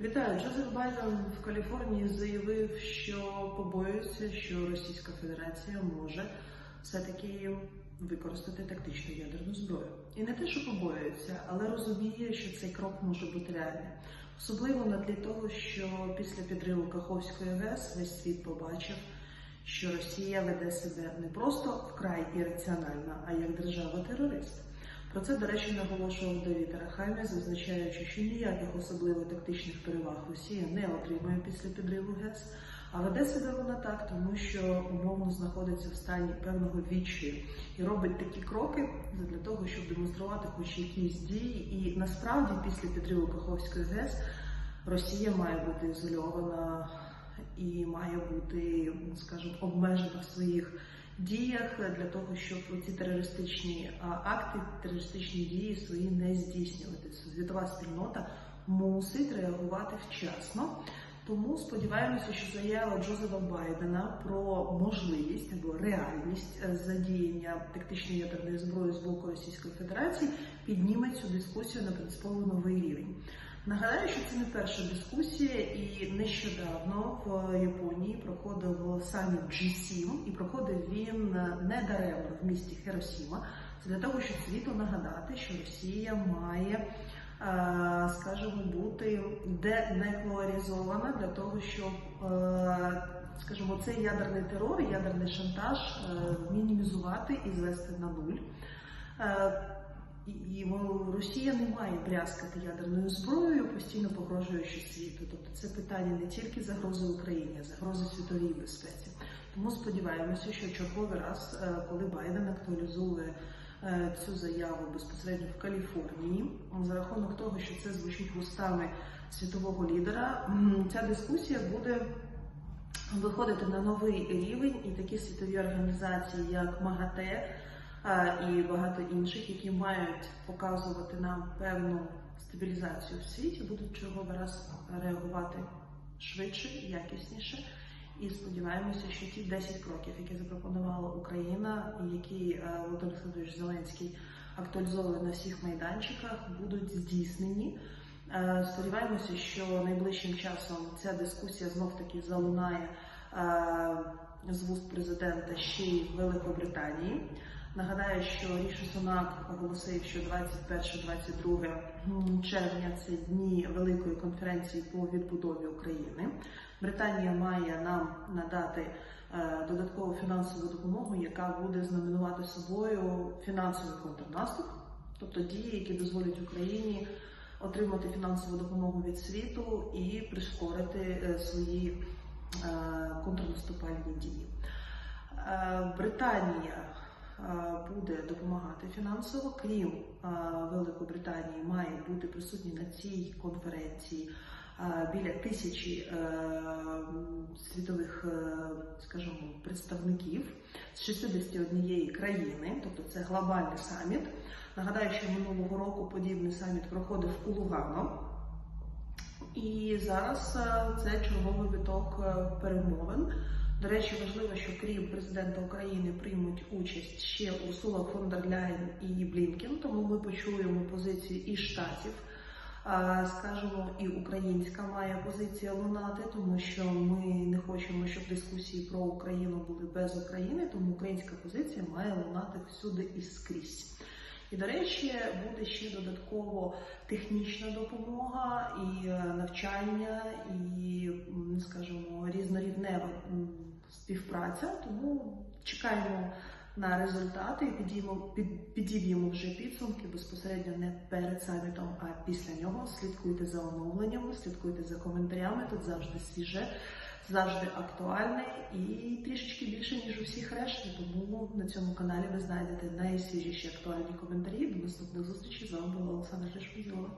Вітаю, Джозеф Байден в Каліфорнії заявив, що побоюється, що Російська Федерація може все-таки використати тактичну ядерну зброю. І не те, що побоюється, але розуміє, що цей крок може бути реальним. Особливо на тлі того, що після підриву Каховської ГЕС весь світ побачив, що Росія веде себе не просто вкрай ірраціонально, а як держава-терорист. Про це, до речі, наголошував Давід Арахамі, зазначаючи, що ніяких особливо тактичних переваг Росія не отримує після підриву ГЕС, а веде себе вона так, тому що умовно знаходиться в стані певного відчаю і робить такі кроки для того, щоб демонструвати хоч якісь дії. І насправді, після підриву Каховської ГЕС Росія має бути ізольована і має бути, скажімо, обмежена в своїх діях для того, щоб ці терористичні акти, терористичні дії свої не здійснювати. Світова спільнота мусить реагувати вчасно. Тому сподіваємося, що заява Джозефа Байдена про можливість або реальність е, задіяння тактичної ядерної зброї з боку Російської Федерації підніме цю дискусію на принципово новий рівень. Нагадаю, що це не перша дискусія, і нещодавно в Японії проходив саміт G7, і проходив він не даремно в місті Хіросіма. Це для того, щоб світу нагадати, що Росія має, е, скажімо, бути денекларизована для того, щоб, е, скажімо, цей ядерний терор, ядерний шантаж е, мінімізувати і звести на нуль. І Росія не має брязкати ядерною зброєю, постійно погрожуючи світу. Тобто це питання не тільки загрози Україні, а загрози світовій безпеці. Тому сподіваємося, що черговий раз, е, коли Байден актуалізує е, цю заяву безпосередньо в Каліфорнії, за рахунок того, що це звучить вустами світового лідера, ця дискусія буде виходити на новий рівень, і такі світові організації, як МАГАТЕ і багато інших, які мають показувати нам певну стабілізацію в світі, будуть черговий раз реагувати швидше, якісніше. І сподіваємося, що ті 10 кроків, які запропонувала Україна, які Володимир Олександрович Зеленський актуалізовує на всіх майданчиках, будуть здійснені. Сподіваємося, що найближчим часом ця дискусія знов таки залунає з вуст президента ще й в Великобританії. Нагадаю, що Ріші Сунак оголосив, що 21-22 червня це дні великої конференції по відбудові України. Британія має нам надати е, додаткову фінансову допомогу, яка буде знаменувати собою фінансовий контрнаступ, тобто дії, які дозволять Україні отримати фінансову допомогу від світу і прискорити е, свої е, контрнаступальні дії. Британія буде допомагати фінансово, крім Великобританії, має бути присутні на цій конференції біля тисячі е, світових, е, скажімо, представників з 61 країни, тобто це глобальний саміт. Нагадаю, що минулого року подібний саміт проходив у Лугано. І зараз е, це черговий виток перемовин. До речі, важливо, що крім президента України приймуть участь ще Урсула фон дер Ляєн і Блінкен, тому ми почуємо позицію і штатів. Скажемо, і українська має позиція лунати, тому що ми не хочемо, щоб дискусії про Україну були без України, тому українська позиція має лунати всюди і скрізь. І, до речі, буде ще додатково технічна допомога і е, навчання, і скажімо, різнорівнева співпраця. Тому чекаємо на результати і підіймо, під, підіб'ємо вже підсумки безпосередньо не перед самітом, а після нього. Слідкуйте за оновленнями, слідкуйте за коментарями. Тут завжди свіже, завжди актуальне і трішечки більше ніж усіх решти. Тому на цьому каналі ви знайдете найсвіжіші актуальні коментарі. До наступних зустрічей з вами була Олександра Шпізова.